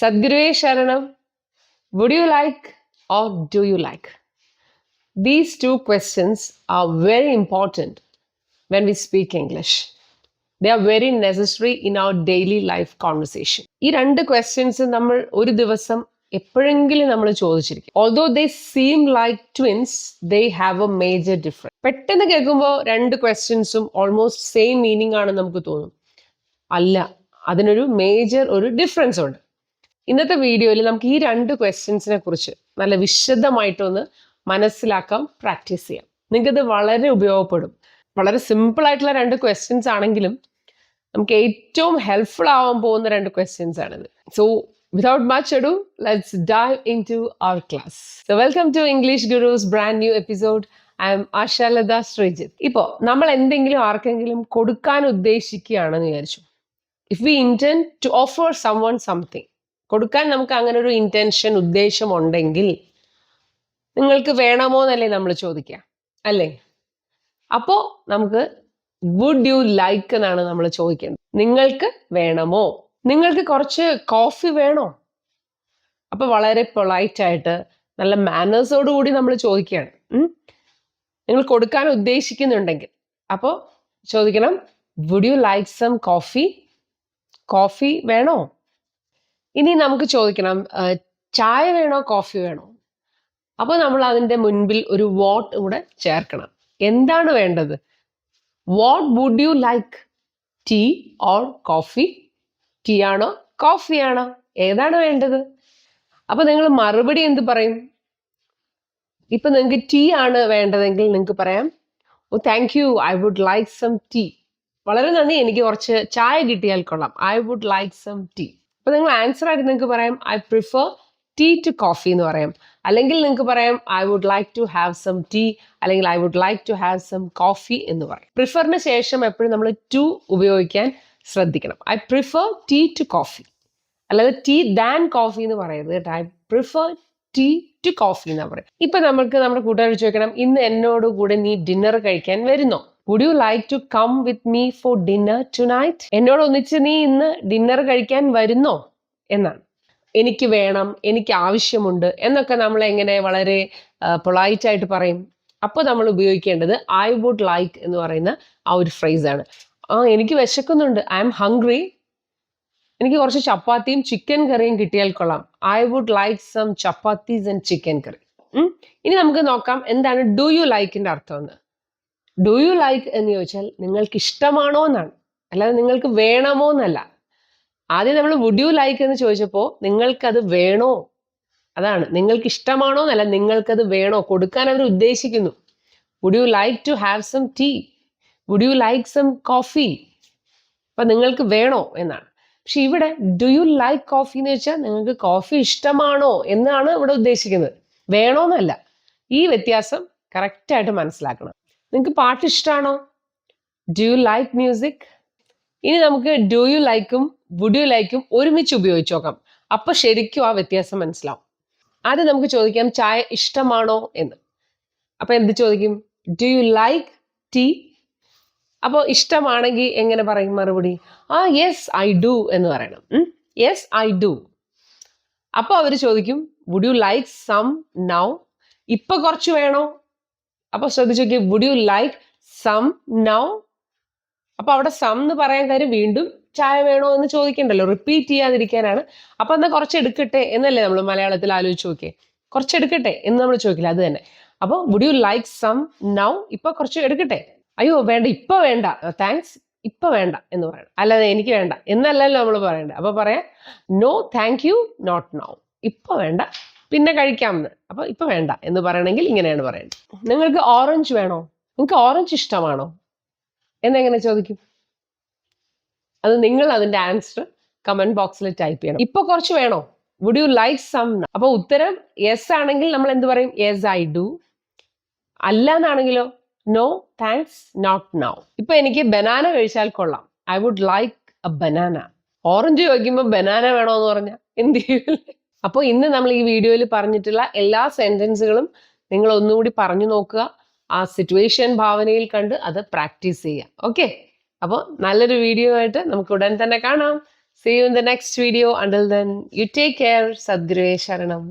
Sadgurave Sharanam, would you like or do you like? These two questions are very important when we speak English. They are very necessary in our daily life conversation. ഈ രണ്ട് questions നമ്മൾ ഒരു ദിവസം എപ്പോഴെങ്കിലും നമ്മൾ ചോദിച്ചിരിക്കും although they seem like twins they have a major difference പെട്ടെന്ന് കേൾക്കുമ്പോൾ രണ്ട് ക്വസ്റ്റ്യൻസും ഓൾമോസ്റ്റ് സെയിം മീനിങ് ആണെന്ന് നമുക്ക് തോന്നും അല്ല അതിനൊരു മേജർ ഒരു ഡിഫറൻസ് ഉണ്ട് ഇന്നത്തെ വീഡിയോയിൽ നമുക്ക് ഈ രണ്ട് ക്വസ്റ്റ്യൻസിനെ കുറിച്ച് നല്ല വിശദമായിട്ടൊന്ന് മനസ്സിലാക്കാം പ്രാക്ടീസ് ചെയ്യാം. നിങ്ങൾക്കിത് വളരെ ഉപയോഗപ്പെടും. വളരെ സിമ്പിൾ ആയിട്ടുള്ള രണ്ട് ക്വസ്റ്റ്യൻസ് ആണെങ്കിലും നമുക്ക് ഏറ്റവും ഹെൽപ്ഫുൾ ആവാൻ പോകുന്ന രണ്ട് ക്വസ്റ്റ്യൻസ് ആണിത്. So without much ado let's dive into our class so welcome to English gurus brand new episode I'm Ashalatha Sreejith ഇപ്പോൾ നമ്മൾ എന്തെങ്കിലും ആർക്കെങ്കിലും കൊടുക്കാൻ ഉദ്ദേശിക്കുകയാണെന്ന് വിചാരിച്ചു. If we intent to offer someone something കൊടുക്കാൻ നമുക്ക് അങ്ങനെ ഒരു ഇന്റൻഷൻ ഉദ്ദേശം ഉണ്ടെങ്കിൽ നിങ്ങൾക്ക് വേണമോ എന്നല്ലേ നമ്മൾ ചോദിക്കുക അല്ലേ? അപ്പോ നമുക്ക് വുഡ് യു ലൈക്ക് എന്നാണ് നമ്മൾ ചോദിക്കേണ്ടത്. നിങ്ങൾക്ക് വേണമോ? നിങ്ങൾക്ക് കുറച്ച് കോഫി വേണോ? അപ്പൊ വളരെ പൊളൈറ്റ് ആയിട്ട് നല്ല മാനേഴ്സോട് കൂടി നമ്മൾ ചോദിക്കുകയാണ്. നിങ്ങൾ കൊടുക്കാൻ ഉദ്ദേശിക്കുന്നുണ്ടെങ്കിൽ. അപ്പോൾ ചോദിക്കണം would you like some coffee coffee വേണോ? ഇനി നമുക്ക് ചോദിക്കണം ചായ വേണോ കോഫി വേണോ? അപ്പോൾ നമ്മൾ അതിന്റെ മുൻപിൽ ഒരു വാട്ട് കൂടെ ചേർക്കണം. എന്താണ് വേണ്ടത്? What would you like tea or coffee tea ആണോ കോഫി ആണോ? ഏതാണ് വേണ്ടത്? അപ്പൊ നിങ്ങൾ മറുപടി എന്ത് പറയും? ഇപ്പൊ നിങ്ങൾക്ക് ടീ ആണ് വേണ്ടതെങ്കിൽ നിങ്ങൾക്ക് പറയാം ഓ thank you I would like some tea വളരെ നന്ദി. എനിക്ക് കുറച്ച് ചായ കിട്ടിയാൽ കൊള്ളാം. I would like some tea അപ്പൊ നിങ്ങൾ ആൻസർ ആയിട്ട് നിങ്ങൾക്ക് പറയാം I prefer tea to coffee എന്ന് പറയാം. അല്ലെങ്കിൽ നിങ്ങൾക്ക് പറയാം I would like to have some tea അല്ലെങ്കിൽ I would like to have some coffee എന്ന് പറയും. പ്രിഫറിന് ശേഷം എപ്പോഴും നമ്മൾ ടു ഉപയോഗിക്കാൻ ശ്രദ്ധിക്കണം. I prefer tea to coffee അല്ലാതെ ടീ ദാൻ കോഫി എന്ന് പറയരുത് കേട്ടോ. I prefer tea to coffee എന്നാണ് പറയുക ഇപ്പൊ നമുക്ക് നമ്മുടെ കൂട്ടുകാർ ചോദിക്കണം ഇന്ന് എന്നോട് കൂടെ നീ ഡിന്നർ കഴിക്കാൻ വരുന്നോ? Would you like to come with me for dinner tonight എന്നോട് ഒന്നിച്ച് നീ ഇന്ന് ഡിന്നർ കഴിക്കാൻ വരുന്നോ? എന്നാണ്. എനിക്ക് വേണം എനിക്ക് ആവശ്യമുണ്ട് എന്നൊക്കെ നമ്മൾ എങ്ങനെ വളരെ പൊളൈറ്റ് ആയിട്ട് പറയും. അപ്പോൾ നമ്മൾ ഉപയോഗിക്കേണ്ടത് ഐ വുഡ് ലൈക്ക് എന്ന് പറയുന്ന ആ ഒരു ആണ്. ആ എനിക്ക് വിശക്കുന്നുണ്ട്. ഐ എം ഹംഗ്രി എനിക്ക് കുറച്ച് ചപ്പാത്തിയും ചിക്കൻ കറിയും കിട്ടിയാൽ കൊള്ളാം. I would like some chapatis and chicken curry ഇനി നമുക്ക് നോക്കാം. എന്താണ് ഡു യു ലൈക്കിന്റെ അർത്ഥം എന്ന്. ഡു യു ലൈക്ക് എന്ന് ചോദിച്ചാൽ നിങ്ങൾക്ക് ഇഷ്ടമാണോ എന്നാണ് അല്ലാതെ നിങ്ങൾക്ക് വേണമോ എന്നല്ല ആദ്യം നമ്മൾ വുഡ് യു ലൈക്ക് എന്ന് ചോദിച്ചപ്പോൾ നിങ്ങൾക്കത് വേണോ? അതാണ്. നിങ്ങൾക്ക് ഇഷ്ടമാണോ എന്നല്ല നിങ്ങൾക്കത് വേണോ? കൊടുക്കാൻ അവർ ഉദ്ദേശിക്കുന്നു. Would you like to have some tea would you like some coffee അപ്പൊ നിങ്ങൾക്ക് വേണോ എന്നാണ്. പക്ഷെ ഇവിടെ ഡു യു ലൈക്ക് കോഫി എന്ന് വെച്ചാൽ നിങ്ങൾക്ക് കോഫി ഇഷ്ടമാണോ എന്നാണ് ഇവിടെ ഉദ്ദേശിക്കുന്നത്. വേണോന്നല്ല. ഈ വ്യത്യാസം കറക്റ്റായിട്ട് മനസ്സിലാക്കണം. നിങ്ങൾക്ക് പാട്ട് ഇഷ്ടമാണോ ഡു യു ലൈക്ക് മ്യൂസിക് ഇനി നമുക്ക് ഡു യു ലൈക്കും വുഡ് യു ലൈക്കും ഒരുമിച്ച് ഉപയോഗിച്ച് നോക്കാം. അപ്പൊ ശരിക്കും ആ വ്യത്യാസം മനസ്സിലാവും. ആദ്യം നമുക്ക് ചോദിക്കാം ചായ ഇഷ്ടമാണോ എന്ന്. അപ്പൊ എന്ത് ചോദിക്കും? ഡു യു ലൈക്ക് ടീ അപ്പോൾ ഇഷ്ടമാണെങ്കിൽ എങ്ങനെ പറയും മറുപടി? ആ യെസ് ഐ ഡു എന്ന് പറയണം. യെസ് ഐ ഡു അപ്പോൾ അവർ ചോദിക്കും would you like some now ഇപ്പൊ കുറച്ച് വേണോ? അപ്പൊ ശ്രദ്ധിച്ചു would you like some now അപ്പൊ അവിടെ സം എന്ന് പറയാൻ കാര്യം വീണ്ടും ചായ വേണോ എന്ന് ചോദിക്കണ്ടല്ലോ. റിപ്പീറ്റ് ചെയ്യാതിരിക്കാനാണ്. അപ്പൊ എന്നാൽ കുറച്ച് എടുക്കട്ടെ എന്നല്ലേ നമ്മൾ മലയാളത്തിൽ ആലോചിച്ച് നോക്കിയേ. കുറച്ച് എടുക്കട്ടെ എന്ന് നമ്മൾ ചോദിക്കില്ല അത് തന്നെ. അപ്പോൾ would you like some now ഇപ്പൊ കുറച്ച് എടുക്കട്ടെ. അയ്യോ വേണ്ട ഇപ്പൊ വേണ്ട. താങ്ക്സ് ഇപ്പൊ വേണ്ട എന്ന് പറയണം. അല്ലാതെ എനിക്ക് വേണ്ട എന്നല്ലല്ലോ നമ്മൾ പറയണ്ടേ അപ്പൊ പറയാം no thank you not now ഇപ്പൊ വേണ്ട പിന്നെ കഴിക്കാമെന്ന് അപ്പൊ ഇപ്പൊ വേണ്ട എന്ന് പറയണമെങ്കിൽ ഇങ്ങനെയാണ് പറയേണ്ടത്. നിങ്ങൾക്ക് ഓറഞ്ച് വേണോ? നിങ്ങൾക്ക് ഓറഞ്ച് ഇഷ്ടമാണോ? എന്നെങ്ങനെ ചോദിക്കും? അത് നിങ്ങൾ അതിന്റെ ആൻസർ കമന്റ് ബോക്സിൽ ടൈപ്പ് ചെയ്യണം. ഇപ്പൊ കുറച്ച് വേണോ? വുഡ് യു ലൈക്ക് സം അപ്പൊ ഉത്തരം യെസ് ആണെങ്കിൽ നമ്മൾ എന്ത് പറയും? യെസ് ഐ ഡു അല്ല എന്നാണെങ്കിലോ? നോ താങ്ക്സ് നോട്ട് നൗ ഇപ്പൊ എനിക്ക് ബനാന കഴിച്ചാൽ കൊള്ളാം. I would like a banana orange ചോദിക്കുമ്പോൾ ബനാന വേണോ എന്ന് പറഞ്ഞാൽ എന്ത് ചെയ്യും? അപ്പോൾ ഇന്ന് നമ്മൾ ഈ വീഡിയോയിൽ പറഞ്ഞിട്ടുള്ള എല്ലാ സെന്റൻസുകളും നിങ്ങൾ ഒന്നുകൂടി പറഞ്ഞു നോക്കുക. ആ സിറ്റുവേഷൻ ഭാവനയിൽ കണ്ട് അത് പ്രാക്ടീസ് ചെയ്യുക. ഓക്കെ അപ്പോൾ നല്ലൊരു വീഡിയോ ആയിട്ട് നമുക്ക് ഉടൻ തന്നെ കാണാം. See you in the next video until then you take care സദ്ഗുരുവേ Sharanam.